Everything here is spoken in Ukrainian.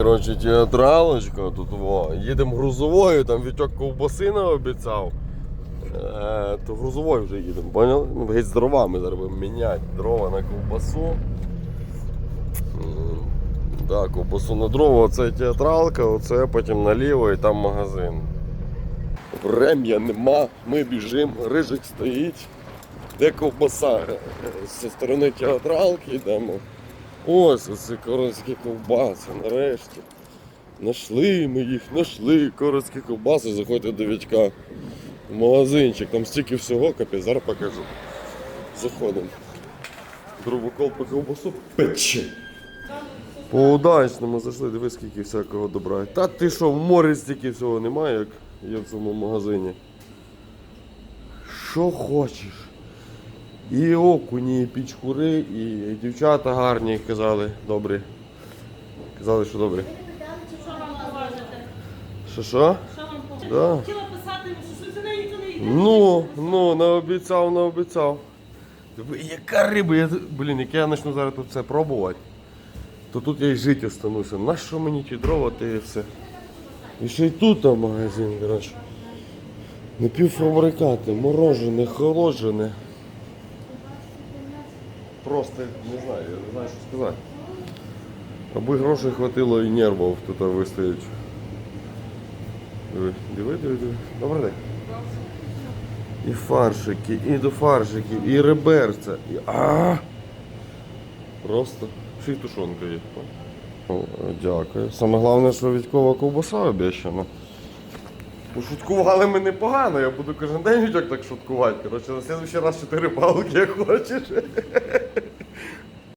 Коротше, театралочка, тут во. Їдемо грузовою, там Вітьок ковбаси обіцяв. Е, то грузовою вже їдемо, поняли? Ну, геть з дровами зараз будемо міняти дрова на ковбасу. Так, ковбасу на дрова, оце театралка, оце потім наліво і там магазин. Врем'я нема, ми біжимо, рижик стоїть. Де ковбаса? Зі сторони театралки йдемо. Ось оці короткі ковбаси, нарешті. Нашли ми їх, нашли короткі ковбаси, заходьте до Вітька в магазинчик, там стільки всього, капець, зараз покажу. Заходимо. Дровокол по ковбасу пече. По удачному зайшли, дивись, скільки всякого добра. Та ти що, в морі стільки всього немає, як є в цьому магазині. Що хочеш. І окуні, і пічкури, і дівчата гарні казали, добрі. Казали, що добрі. Що? Що? Да. Хотіла писати, що за неї ніхто не йде. Ну, ну, наобіцяв, наобіцяв. Яка риба? Я, блін, як я почну зараз тут це пробувати, то тут я й жити остануся. На що мені ті дрова, ти і все. І ще й тут там магазин, коротше. Напівфабрикати, морожене, холоджене. Просто не знаю, я не знаю, що сказати. Аби грошей хватило і нервів тут вистоять. Диви, диви, диви. Добрий день. І фаршики, і до фаршиків, і реберця. І... А! Просто ще й тушонка є. О, дякую. Саме головне, що військова ковбаса обіцяна. Пошуткували мене погано, я буду кожен день так шуткувати. Коротше, на следующий раз чотири палки, як хочеш.